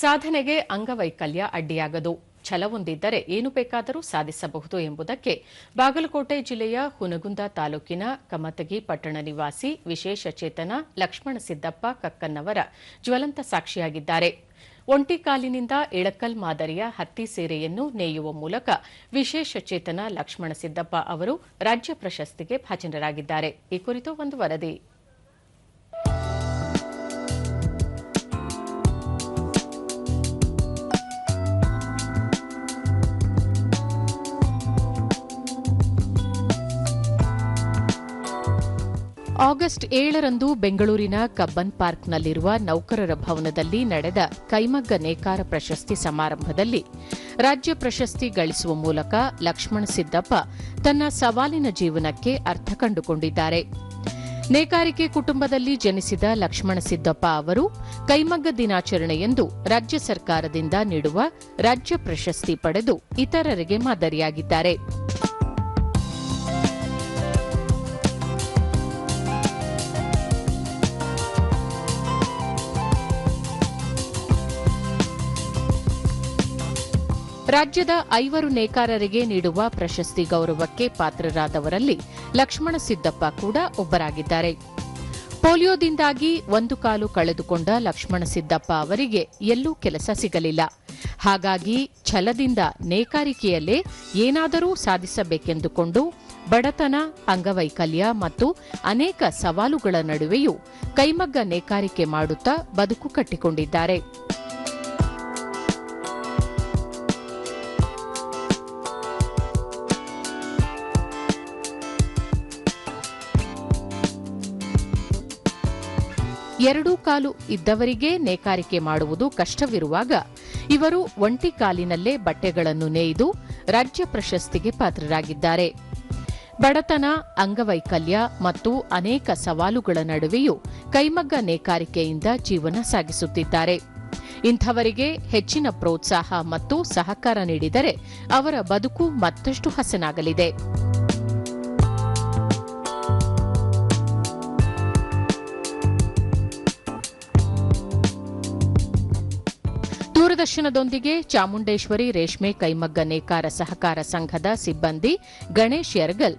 ಸಾಧನೆಗೆ ಅಂಗವೈಕಲ್ಯ ಅಡ್ಡಿಯಾಗದು. ಛಲವೊಂದಿದ್ದರೆ ಏನು ಬೇಕಾದರೂ ಸಾಧಿಸಬಹುದು ಎಂಬುದಕ್ಕೆ ಬಾಗಲಕೋಟೆ ಜಿಲ್ಲೆಯ ಹುನಗುಂದ ತಾಲೂಕಿನ ಕಮತಗಿ ಪಟ್ಟಣ ನಿವಾಸಿ ವಿಶೇಷ ಚೇತನ ಲಕ್ಷ್ಮಣ ಸಿದ್ದಪ್ಪ ಕಕ್ಕನ್ನವರ ಜ್ವಲಂತ ಸಾಕ್ಷಿಯಾಗಿದ್ದಾರೆ. ಒಂಟಿ ಕಾಲಿನಿಂದ ಇಳಕಲ್ ಮಾದರಿಯ ಹತ್ತಿ ಸೀರೆಯನ್ನು ನೇಯುವ ಮೂಲಕ ವಿಶೇಷ ಚೇತನ ಲಕ್ಷ್ಮಣ ಸಿದ್ದಪ್ಪ ಅವರು ರಾಜ್ಯ ಪ್ರಶಸ್ತಿಗೆ ಭಾಜನರಾಗಿದ್ದಾರೆ. ಈ ಕುರಿತು ಒಂದು ವರದಿ. ಆಗಸ್ಟ್ ಏಳರಂದು ಬೆಂಗಳೂರಿನ ಕಬ್ಬನ್ ಪಾರ್ಕ್ನಲ್ಲಿರುವ ನೌಕರರ ಭವನದಲ್ಲಿ ನಡೆದ ಕೈಮಗ್ಗ ನೇಕಾರ ಪ್ರಶಸ್ತಿ ಸಮಾರಂಭದಲ್ಲಿ ರಾಜ್ಯ ಪ್ರಶಸ್ತಿ ಗಳಿಸುವ ಮೂಲಕ ಲಕ್ಷ್ಮಣ ಸಿದ್ದಪ್ಪ ತನ್ನ ಸವಾಲಿನ ಜೀವನಕ್ಕೆ ಅರ್ಥ ಕಂಡುಕೊಂಡಿದ್ದಾರೆ. ನೇಕಾರಿಕೆ ಕುಟುಂಬದಲ್ಲಿ ಜನಿಸಿದ ಲಕ್ಷ್ಮಣ ಸಿದ್ದಪ್ಪ ಅವರು ಕೈಮಗ್ಗ ದಿನಾಚರಣೆಯಂದು ರಾಜ್ಯ ಸರ್ಕಾರದಿಂದ ನೀಡುವ ರಾಜ್ಯ ಪ್ರಶಸ್ತಿ ಪಡೆದು ಇತರರಿಗೆ ಮಾದರಿಯಾಗಿದ್ದಾರೆ. ರಾಜ್ಯದ ಐವರು ನೇಕಾರರಿಗೆ ನೀಡುವ ಪ್ರಶಸ್ತಿ ಗೌರವಕ್ಕೆ ಪಾತ್ರರಾದವರಲ್ಲಿ ಲಕ್ಷ್ಮಣ ಸಿದ್ದಪ್ಪ ಕೂಡ ಒಬ್ಬರಾಗಿದ್ದಾರೆ. ಪೋಲಿಯೋದಿಂದಾಗಿ ಒಂದು ಕಾಲು ಕಳೆದುಕೊಂಡ ಲಕ್ಷ್ಮಣ ಸಿದ್ದಪ್ಪ ಅವರಿಗೆ ಎಲ್ಲೂ ಕೆಲಸ ಸಿಗಲಿಲ್ಲ. ಹಾಗಾಗಿ ಛಲದಿಂದ ನೇಕಾರಿಕೆಯಲ್ಲೇ ಏನಾದರೂ ಸಾಧಿಸಬೇಕೆಂದುಕೊಂಡು ಬಡತನ, ಅಂಗವೈಕಲ್ಯ ಮತ್ತು ಅನೇಕ ಸವಾಲುಗಳ ನಡುವೆಯೂ ಕೈಮಗ್ಗ ನೇಕಾರಿಕೆ ಮಾಡುತ್ತಾ ಬದುಕು ಕಟ್ಟಿಕೊಂಡಿದ್ದಾರೆ. ಎರಡೂ ಕಾಲು ಇದ್ದವರಿಗೆ ನೇಕಾರಿಕೆ ಮಾಡುವುದು ಕಷ್ಟವಿರುವಾಗ ಇವರು ಒಂಟಿ ಕಾಲಿನಲ್ಲೇ ಬಟ್ಟೆಗಳನ್ನು ನೇಯ್ದು ರಾಜ್ಯ ಪ್ರಶಸ್ತಿಗೆ ಪಾತ್ರರಾಗಿದ್ದಾರೆ. ಬಡತನ, ಅಂಗವೈಕಲ್ಯ ಮತ್ತು ಅನೇಕ ಸವಾಲುಗಳ ನಡುವೆಯೂ ಕೈಮಗ್ಗ ನೇಕಾರಿಕೆಯಿಂದ ಜೀವನ ಸಾಗಿಸುತ್ತಿದ್ದಾರೆ. ಇಂಥವರಿಗೆ ಹೆಚ್ಚಿನ ಪ್ರೋತ್ಸಾಹ ಮತ್ತು ಸಹಕಾರ ನೀಡಿದರೆ ಅವರ ಬದುಕು ಮತ್ತಷ್ಟು ಹಸನಾಗಲಿದೆ. ದೂರದರ್ಶನದೊಂದಿಗೆ ಚಾಮುಂಡೇಶ್ವರಿ, ರೇಷ್ಮೆ, ಕೈಮಗ್ಗ ನೇಕಾರ ಸಹಕಾರ ಸಂಘದ ಸಿಬ್ಬಂದಿ ಗಣೇಶ್ ಯರ್ಗಲ್.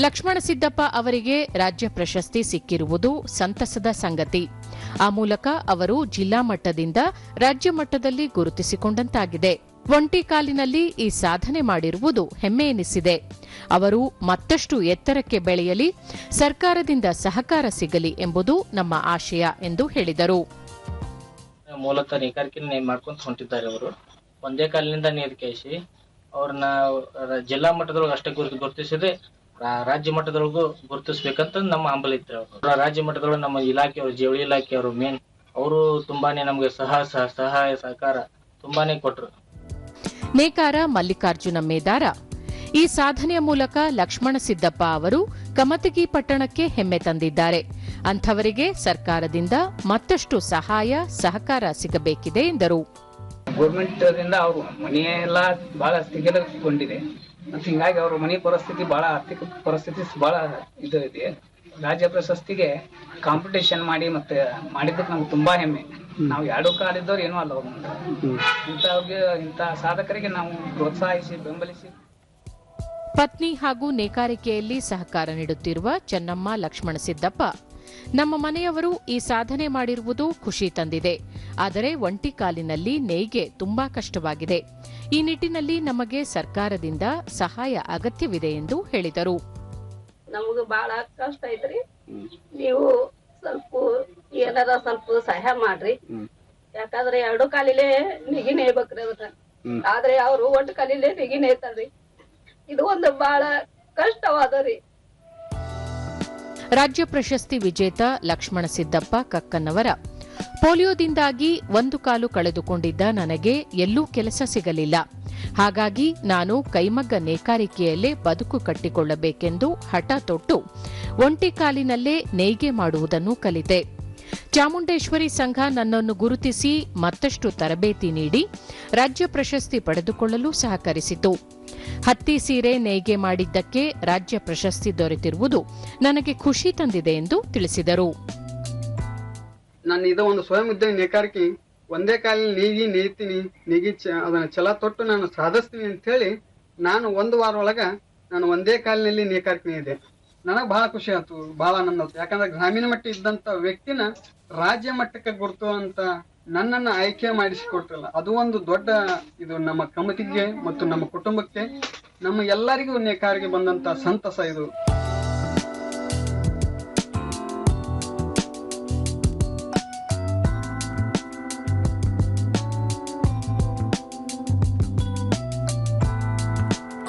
ಲಕ್ಷ್ಮಣ ಸಿದ್ದಪ್ಪ ಅವರಿಗೆ ರಾಜ್ಯ ಪ್ರಶಸ್ತಿ ಸಿಕ್ಕಿರುವುದು ಸಂತಸದ ಸಂಗತಿ. ಆ ಮೂಲಕ ಅವರು ಜಿಲ್ಲಾ ಮಟ್ಟದಿಂದ ರಾಜ್ಯ ಮಟ್ಟದಲ್ಲಿ ಗುರುತಿಸಿಕೊಂಡಂತಾಗಿದೆ. ಒಂಟಿ ಕಾಲಿನಲ್ಲಿ ಈ ಸಾಧನೆ ಮಾಡಿರುವುದು ಹೆಮ್ಮೆ ಎನಿಸಿದೆ. ಅವರು ಮತ್ತಷ್ಟು ಎತ್ತರಕ್ಕೆ ಬೆಳೆಯಲಿ, ಸರ್ಕಾರದಿಂದ ಸಹಕಾರ ಸಿಗಲಿ ಎಂಬುದು ನಮ್ಮ ಆಶಯ ಎಂದು ಹೇಳಿದರು. ಮೂಲತಃ ನೇಕಾರಿಕೆ ಮಾಡ್ಕೊಂತ ಹೊಂಟಿದ್ದಾರೆ ಅವರು. ಒಂದೇ ಕಾಲಿನಿಂದ ನೇರ್ಕೇಸಿ ಅವ್ರನ್ನ ಜಿಲ್ಲಾ ಮಟ್ಟದೊಳಗೆ ಅಷ್ಟೇ ಗುರುತು ಗುರುತಿಸಿದ್ರೆ ರಾ- ರಾಜ್ಯ ಮಟ್ಟದೊಳಗೂ ಗುರುತಿಸ್ಬೇಕಂತ ನಮ್ಮ ಹಂಬಲ ಇತ್ತು ಅವ್ರು. ರಾಜ್ಯ ಮಟ್ಟದೊಳಗೆ ನಮ್ಮ ಇಲಾಖೆಯವರು ಜವಳಿ ಇಲಾಖೆಯವರು ಮೇನ್ ಅವರು ತುಂಬಾನೇ ನಮ್ಗೆ ಸಹ ಸಹ ಸಹಾಯ, ಸಹಕಾರ ತುಂಬಾನೇ ಕೊಟ್ರು. ನೇಕಾರ ಮಲ್ಲಿಕಾರ್ಜುನ ಮೇದಾರ ಈ ಸಾಧನೆಯ ಮೂಲಕ ಲಕ್ಷ್ಮಣ ಸಿದ್ದಪ್ಪ ಅವರು ಕಮತಗಿ ಪಟ್ಟಣಕ್ಕೆ ಹೆಮ್ಮೆ ತಂದಿದ್ದಾರೆ. ಅಂಥವರಿಗೆ ಸರ್ಕಾರದಿಂದ ಮತ್ತಷ್ಟು ಸಹಾಯ ಸಹಕಾರ ಸಿಗಬೇಕಿದೆ ಎಂದರು. ಗೌರ್ಮೆಂಟದಿಂದ ಅವರು ಮನೆ ಎಲ್ಲ ಬಹಳ ಸ್ಥಗಿತಗೊಂಡಿದೆ ಮತ್ತು ಹಿಂಗಾಗಿ ಅವರ ಮನೆ ಪರಿಸ್ಥಿತಿ ಬಹಳ ಆರ್ಥಿಕ ಪರಿಸ್ಥಿತಿ ಬಹಳ ಇದು ಇದೆ. ರಾಜ್ಯ ಪ್ರಶಸ್ತಿಗೆ ಕಾಂಪಿಟೇಷನ್ ಮಾಡಿ ಮತ್ತೆ ಮಾಡಿದ್ದಕ್ಕೆ ನಮ್ಗೆ ತುಂಬಾ ಹೆಮ್ಮೆ. ನಾವು ಎರಡು ಕಾಲಿದ್ದವ್ರು ಏನೂ ಅಲ್ಲ ಅವ್ರು. ಇಂಥವ್ರಿಗೆ ಇಂಥ ಸಾಧಕರಿಗೆ ನಾವು ಪ್ರೋತ್ಸಾಹಿಸಿ ಬೆಂಬಲಿಸಿ ಪತ್ನಿ ಹಾಗೂ ನೇಕಾರಿಕೆಯಲ್ಲಿ ಸಹಕಾರ ನೀಡುತ್ತಿರುವ ಚೆನ್ನಮ್ಮ ಲಕ್ಷ್ಮಣ ಸಿದ್ದಪ್ಪ ನಮ್ಮ ಮನೆಯವರು ಈ ಸಾಧನೆ ಮಾಡಿರುವುದು ಖುಷಿ ತಂದಿದೆ. ಆದರೆ ಒಂಟಿ ಕಾಲಿನಲ್ಲಿ ನೇಯ್ಗೆ ತುಂಬಾ ಕಷ್ಟವಾಗಿದೆ. ಈ ನಿಟ್ಟಿನಲ್ಲಿ ನಮಗೆ ಸರ್ಕಾರದಿಂದ ಸಹಾಯ ಅಗತ್ಯವಿದೆ ಎಂದು ಹೇಳಿದರು. ನಮಗ ಬಹಳ ಕಷ್ಟ ಐತ್ರಿ. ನೀವು ಸ್ವಲ್ಪ ಏನಾರ ಸ್ವಲ್ಪ ಸಹಾಯ ಮಾಡ್ರಿ. ಯಾಕಂದ್ರೆ ಎರಡು ಕಾಲಿಲೆ ನಿಗಿ ನೇಯ್ಬೇಕ್ರಿ ಅದಕ್ಕ ಆದ್ರೆ ಅವರು ಒಟ್ಟು ಕಾಲಿಲೆ ನಿಗಿ ನೇಯ್ತಾರ್ರಿ. ಇದು ಒಂದು ಬಹಳ ಕಷ್ಟವಾದರಿ ರಾಜ್ಯ ಪ್ರಶಸ್ತಿ ವಿಜೇತ ಲಕ್ಷ್ಮಣ ಸಿದ್ದಪ್ಪ ಕಕ್ಕನ್ನವರ ಪೋಲಿಯೋದಿಂದಾಗಿ ಒಂದು ಕಾಲು ಕಳೆದುಕೊಂಡಿದ್ದ ನನಗೆ ಎಲ್ಲೂ ಕೆಲಸ ಸಿಗಲಿಲ್ಲ. ಹಾಗಾಗಿ ನಾನು ಕೈಮಗ್ಗ ನೇಕಾರಿಕೆಯಲ್ಲೇ ಬದುಕು ಕಟ್ಟಿಕೊಳ್ಳಬೇಕೆಂದು ಹಠ ತೊಟ್ಟು ಒಂಟಿ ಕಾಲಿನಲ್ಲೇ ನೇಯ್ಗೆ ಮಾಡುವುದನ್ನು ಕಲಿತೆ. ಚಾಮುಂಡೇಶ್ವರಿ ಸಂಘ ನನ್ನನ್ನು ಗುರುತಿಸಿ ಮತ್ತಷ್ಟು ತರಬೇತಿ ನೀಡಿ ರಾಜ್ಯ ಪ್ರಶಸ್ತಿ ಪಡೆದುಕೊಳ್ಳಲು ಸಹಕರಿಸಿತು. ಹತ್ತಿ ಸೀರೆ ನೇಯ್ಗೆ ಮಾಡಿದ್ದಕ್ಕೆ ರಾಜ್ಯ ಪ್ರಶಸ್ತಿ ದೊರೆತಿರುವುದು ನನಗೆ ಖುಷಿ ತಂದಿದೆ ಎಂದು ತಿಳಿಸಿದರು. ನಾನು ಇದು ಒಂದು ಸ್ವಯಂ ಉದ್ಯೋಗ ನೇಕಾರಿಕೆ. ಒಂದೇ ಕಾಲಿನಲ್ಲಿ ನೀಗಿ ನೇಯ್ತೀನಿ ನೀಗಿ ಚ, ಅದನ್ನ ಛಲ ತೊಟ್ಟು ನಾನು ಸಾಧಿಸ್ತೀನಿ ಅಂತ ಹೇಳಿ ನಾನು ಒಂದು ವಾರ ಒಳಗ ನಾನು ಒಂದೇ ಕಾಲಿನಲ್ಲಿ ನೇಕಾರಿಕೆ ಇದೆ. ನನಗೆ ಬಹಳ ಖುಷಿ ಆಯ್ತು, ಬಹಳ ನನ್ನ ಯಾಕಂದ್ರೆ ಗ್ರಾಮೀಣ ಮಟ್ಟ ಇದ್ದಂತ ವ್ಯಕ್ತಿನ ರಾಜ್ಯ ಮಟ್ಟಕ್ಕೆ ಗುರುತು ಅಂತ ನನ್ನನ್ನ ಆಯ್ಕೆ ಮಾಡಿಸಿಕೊಟ್ರಲ್ಲ. ಅದು ಒಂದು ದೊಡ್ಡ ಇದು ನಮ್ಮ ಕಮಿಟಿಗೆ ಮತ್ತು ನಮ್ಮ ಕುಟುಂಬಕ್ಕೆ, ನಮ್ಮ ಎಲ್ಲರಿಗೂ ನೇಕಾರಿಗೆ ಬಂದಂತ ಸಂತಸ ಇದು.